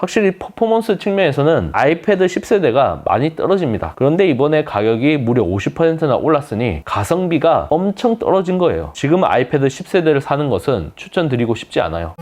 확실히 퍼포먼스 측면에서는 아이패드 10세대가 많이 떨어집니다. 그런데 이번에 가격이 무려 50%나 올랐으니 가성비가 엄청 떨어진 거예요. 지금 아이패드 10세대를 사는 것은 추천드리고 싶지 않아요.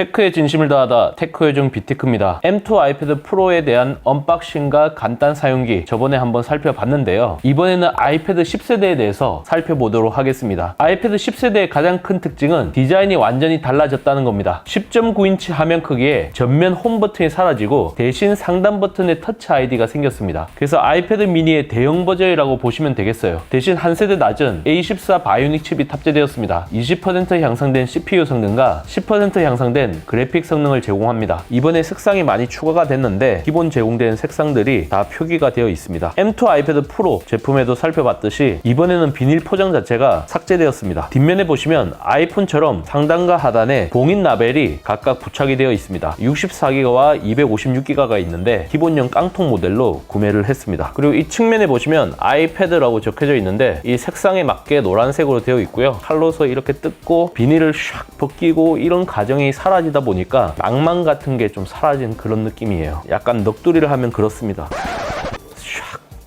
테크에 진심을 다하다 테크요정 비티크입니다. M2 아이패드 프로에 대한 언박싱과 간단 사용기 저번에 한번 살펴봤는데요. 이번에는 아이패드 10세대에 대해서 살펴보도록 하겠습니다. 아이패드 10세대의 가장 큰 특징은 디자인이 완전히 달라졌다는 겁니다. 10.9인치 화면 크기에 전면 홈 버튼이 사라지고 대신 상단 버튼에 터치 아이디가 생겼습니다. 그래서 아이패드 미니의 대형 버전이라고 보시면 되겠어요. 대신 한 세대 낮은 A14 바이오닉 칩이 탑재되었습니다. 20% 향상된 CPU 성능과 10% 향상된 그래픽 성능을 제공합니다. 이번에 색상이 많이 추가가 됐는데 기본 제공된 색상들이 다 표기가 되어 있습니다. M2 아이패드 프로 제품에도 살펴봤듯이 이번에는 비닐 포장 자체가 삭제되었습니다. 뒷면에 보시면 아이폰처럼 상단과 하단에 봉인 라벨이 각각 부착이 되어 있습니다. 64기가와 256기가가 있는데 기본형 깡통 모델로 구매를 했습니다. 그리고 이 측면에 보시면 아이패드라고 적혀져 있는데 이 색상에 맞게 노란색으로 되어 있고요. 칼로서 이렇게 뜯고 비닐을 샥 벗기고 이런 과정이 사라지 다 보니까 낭만 같은 게 좀 사라진 그런 느낌이에요. 약간 넋두리를 하면 그렇습니다.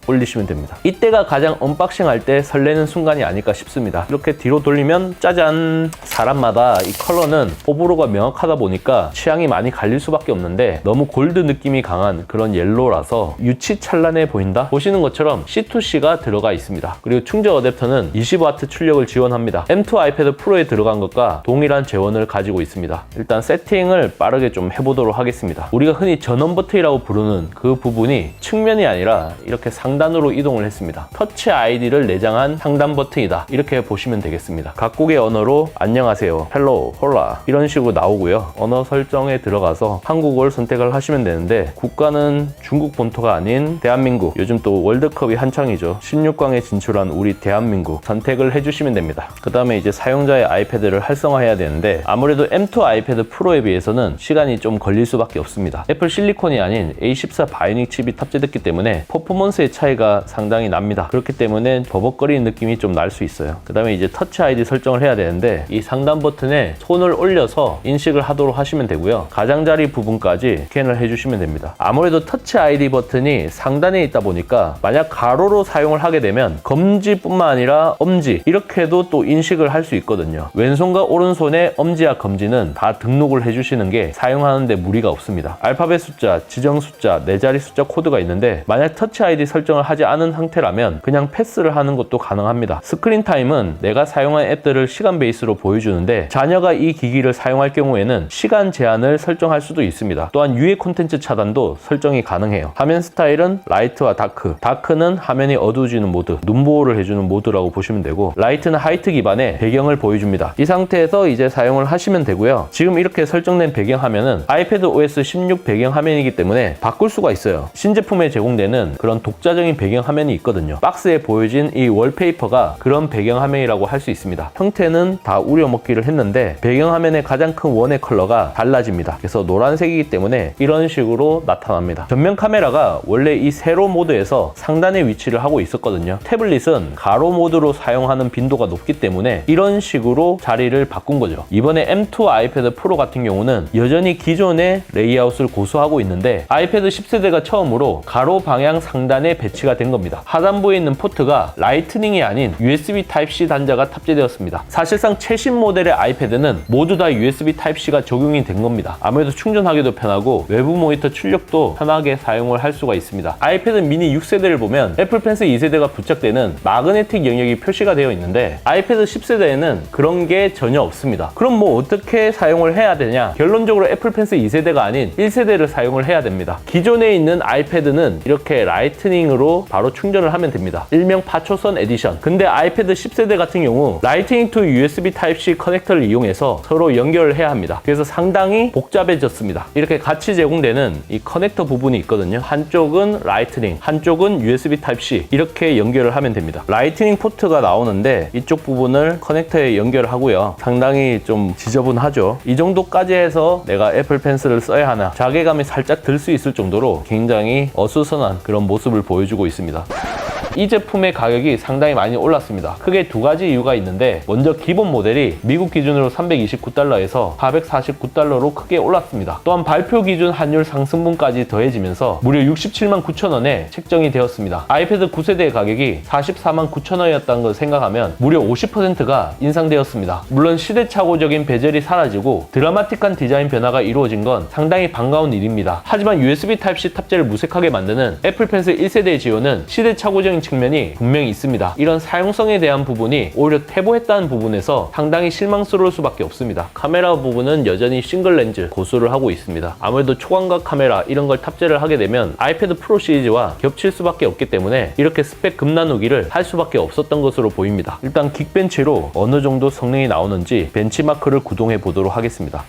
샥 올리시면 됩니다. 이때가 가장 언박싱 할 때 설레는 순간이 아닐까 싶습니다. 이렇게 뒤로 돌리면 짜잔! 사람마다 이 컬러는 호불호가 명확하다 보니까 취향이 많이 갈릴 수밖에 없는데 너무 골드 느낌이 강한 그런 옐로라서 유치찬란해 보인다? 보시는 것처럼 C2C가 들어가 있습니다. 그리고 충전 어댑터는 20W 출력을 지원합니다. M2 아이패드 프로에 들어간 것과 동일한 재원을 가지고 있습니다. 일단 세팅을 빠르게 좀 해보도록 하겠습니다. 우리가 흔히 전원 버튼이라고 부르는 그 부분이 측면이 아니라 이렇게 상 단으로 이동을 했습니다. 터치 아이디를 내장한 상단 버튼이다. 이렇게 보시면 되겠습니다. 각국의 언어로 안녕하세요, 헬로, 홀라 이런 식으로 나오고요. 언어 설정에 들어가서 한국어를 선택을 하시면 되는데 국가는 중국 본토가 아닌 대한민국 요즘 또 월드컵이 한창이죠. 16강에 진출한 우리 대한민국 선택을 해주시면 됩니다. 그 다음에 이제 사용자의 아이패드를 활성화해야 되는데 아무래도 M2 아이패드 프로에 비해서는 시간이 좀 걸릴 수밖에 없습니다. 애플 실리콘이 아닌 A14 바이오닉 칩이 탑재됐기 때문에 퍼포먼스의 차이 가 상당히 납니다. 그렇기 때문에 버벅거리는 느낌이 좀 날 수 있어요. 그 다음에 이제 터치 아이디 설정을 해야 되는데 이 상단 버튼에 손을 올려서 인식을 하도록 하시면 되고요. 가장자리 부분까지 스캔을 해주시면 됩니다. 아무래도 터치 아이디 버튼이 상단에 있다 보니까 만약 가로로 사용을 하게 되면 검지뿐만 아니라 엄지 이렇게도 또 인식을 할 수 있거든요. 왼손과 오른손의 엄지와 검지는 다 등록을 해주시는 게 사용하는데 무리가 없습니다. 알파벳 숫자, 지정 숫자, 네 자리 숫자 코드가 있는데 만약 터치 아이디 설정 을 하지 않은 상태라면 그냥 패스를 하는 것도 가능합니다. 스크린 타임은 내가 사용한 앱들을 시간 베이스로 보여주는데 자녀가 이 기기를 사용할 경우에는 시간 제한을 설정할 수도 있습니다. 또한 유해 콘텐츠 차단도 설정이 가능해요. 화면 스타일은 라이트와 다크, 다크는 화면이 어두워지는 모드, 눈 보호를 해주는 모드라고 보시면 되고 라이트는 하이트 기반의 배경을 보여줍니다. 이 상태에서 이제 사용을 하시면 되고요. 지금 이렇게 설정된 배경 화면은 아이패드 OS 16 배경 화면이기 때문에 바꿀 수가 있어요. 신제품에 제공되는 그런 독자적 인 배경 화면이 있거든요. 박스에 보여진 이 월페이퍼가 그런 배경 화면이라고 할 수 있습니다. 형태는 다 우려먹기를 했는데 배경 화면의 가장 큰 원의 컬러가 달라집니다. 그래서 노란색이기 때문에 이런 식으로 나타납니다. 전면 카메라가 원래 이 세로 모드에서 상단에 위치를 하고 있었거든요. 태블릿은 가로 모드로 사용하는 빈도가 높기 때문에 이런 식으로 자리를 바꾼 거죠. 이번에 M2 아이패드 프로 같은 경우는 여전히 기존의 레이아웃을 고수하고 있는데 아이패드 10세대가 처음으로 가로 방향 상단에 배치가 된 겁니다. 하단부에 있는 포트가 라이트닝이 아닌 USB Type-C 단자가 탑재되었습니다. 사실상 최신 모델의 아이패드는 모두 다 USB Type-C가 적용이 된 겁니다. 아무래도 충전하기도 편하고 외부 모니터 출력도 편하게 사용을 할 수가 있습니다. 아이패드 미니 6세대를 보면 애플 펜슬 2세대가 부착되는 마그네틱 영역이 표시가 되어 있는데 아이패드 10세대에는 그런 게 전혀 없습니다. 그럼 뭐 어떻게 사용을 해야 되냐? 결론적으로 애플 펜슬 2세대가 아닌 1세대를 사용을 해야 됩니다. 기존에 있는 아이패드는 이렇게 라이트닝으로 바로 충전을 하면 됩니다. 일명 파초선 에디션. 근데 아이패드 10세대 같은 경우 라이트닝 투 USB Type-C 커넥터를 이용해서 서로 연결을 해야 합니다. 그래서 상당히 복잡해졌습니다. 이렇게 같이 제공되는 이 커넥터 부분이 있거든요. 한쪽은 라이트닝, 한쪽은 USB Type-C 이렇게 연결을 하면 됩니다. 라이트닝 포트가 나오는데 이쪽 부분을 커넥터에 연결하고요. 상당히 좀 지저분하죠. 이 정도까지 해서 내가 애플 펜슬을 써야 하나 자괴감이 살짝 들 수 있을 정도로 굉장히 어수선한 그런 모습을 보여주고 있습니다. 이 제품의 가격이 상당히 많이 올랐습니다. 크게 두 가지 이유가 있는데 먼저 기본 모델이 미국 기준으로 329달러에서 449달러로 크게 올랐습니다. 또한 발표 기준 환율 상승분까지 더해지면서 무려 67만 9천 원에 책정이 되었습니다. 아이패드 9세대의 가격이 44만 9천 원이었다는 걸 생각하면 무려 50%가 인상되었습니다. 물론 시대착오적인 베젤이 사라지고 드라마틱한 디자인 변화가 이루어진 건 상당히 반가운 일입니다. 하지만 USB Type-C 탑재를 무색하게 만드는 애플 펜슬 1세대의 지원은 시대착오적인 측면이 분명히 있습니다. 이런 사용성에 대한 부분이 오히려 퇴보했다는 부분에서 상당히 실망스러울 수밖에 없습니다. 카메라 부분은 여전히 싱글 렌즈 고수를 하고 있습니다. 아무래도 초광각 카메라 이런 걸 탑재를 하게 되면 아이패드 프로 시리즈와 겹칠 수밖에 없기 때문에 이렇게 스펙 급 나누기를 할 수밖에 없었던 것으로 보입니다. 일단 긱벤치로 어느 정도 성능이 나오는지 벤치마크를 구동해 보도록 하겠습니다.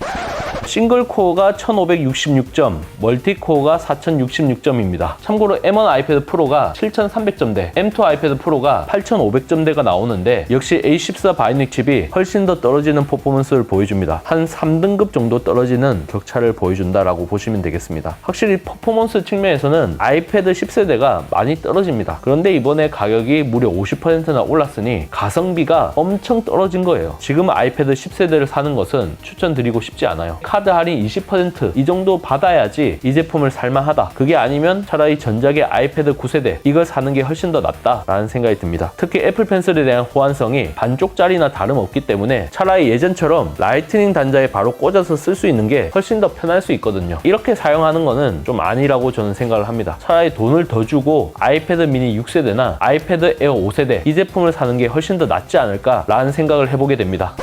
싱글 코어가 1566점, 멀티 코어가 4066점입니다. 참고로 M1 아이패드 프로가 7300점대, M2 아이패드 프로가 8500점대가 나오는데 역시 A14 바이닉 칩이 훨씬 더 떨어지는 퍼포먼스를 보여줍니다. 한 3등급 정도 떨어지는 격차를 보여준다라고 보시면 되겠습니다. 확실히 퍼포먼스 측면에서는 아이패드 10세대가 많이 떨어집니다. 그런데 이번에 가격이 무려 50%나 올랐으니 가성비가 엄청 떨어진 거예요. 지금 아이패드 10세대를 사는 것은 추천드리고 싶지 않아요. 카드 할인 20%이 정도 받아야지 이 제품을 살만하다. 그게 아니면 차라리 전작의 아이패드 9세대 이걸 사는 게 훨씬 더 낫다라는 생각이 듭니다. 특히 애플 펜슬에 대한 호환성이 반쪽짜리나 다름없기 때문에 차라리 예전처럼 라이트닝 단자에 바로 꽂아서 쓸 수 있는 게 훨씬 더 편할 수 있거든요. 이렇게 사용하는 거는 좀 아니라고 저는 생각을 합니다. 차라리 돈을 더 주고 아이패드 미니 6세대나 아이패드 에어 5세대 이 제품을 사는 게 훨씬 더 낫지 않을까라는 생각을 해보게 됩니다.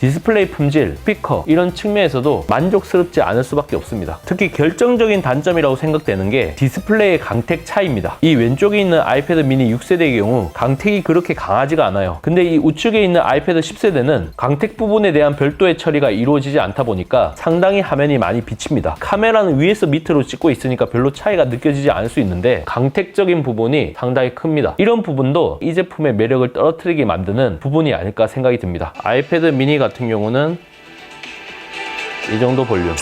디스플레이 품질, 스피커 이런 측면에서도 만족스럽지 않을 수밖에 없습니다. 특히 결정적인 단점이라고 생각되는 게 디스플레이의 강택 차이입니다. 이 왼쪽에 있는 아이패드 미니 6세대의 경우 강택이 그렇게 강하지가 않아요. 근데 이 우측에 있는 아이패드 10세대는 강택 부분에 대한 별도의 처리가 이루어지지 않다 보니까 상당히 화면이 많이 비칩니다. 카메라는 위에서 밑으로 찍고 있으니까 별로 차이가 느껴지지 않을 수 있는데 강택적인 부분이 상당히 큽니다. 이런 부분도 이 제품의 매력을 떨어뜨리게 만드는 부분이 아닐까 생각이 듭니다. 아이패드 미니 같은 경우는 이 정도 볼륨.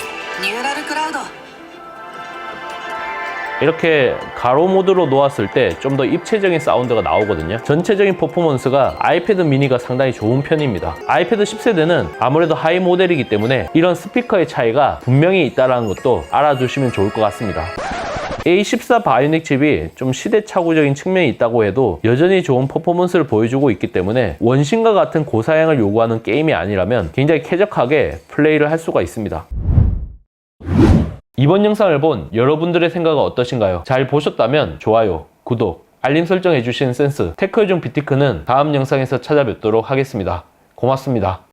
이렇게 가로 모드로 놓았을 때 좀 더 입체적인 사운드가 나오거든요. 전체적인 퍼포먼스가 아이패드 미니가 상당히 좋은 편입니다. 아이패드 10세대는 아무래도 하이 모델이기 때문에 이런 스피커의 차이가 분명히 있다는 것도 알아주시면 좋을 것 같습니다. A14 바이오닉 칩이 좀 시대착오적인 측면이 있다고 해도 여전히 좋은 퍼포먼스를 보여주고 있기 때문에 원신과 같은 고사양을 요구하는 게임이 아니라면 굉장히 쾌적하게 플레이를 할 수가 있습니다. 이번 영상을 본 여러분들의 생각은 어떠신가요? 잘 보셨다면 좋아요, 구독, 알림 설정 해주시는 센스 테크요정 비티크는 다음 영상에서 찾아뵙도록 하겠습니다. 고맙습니다.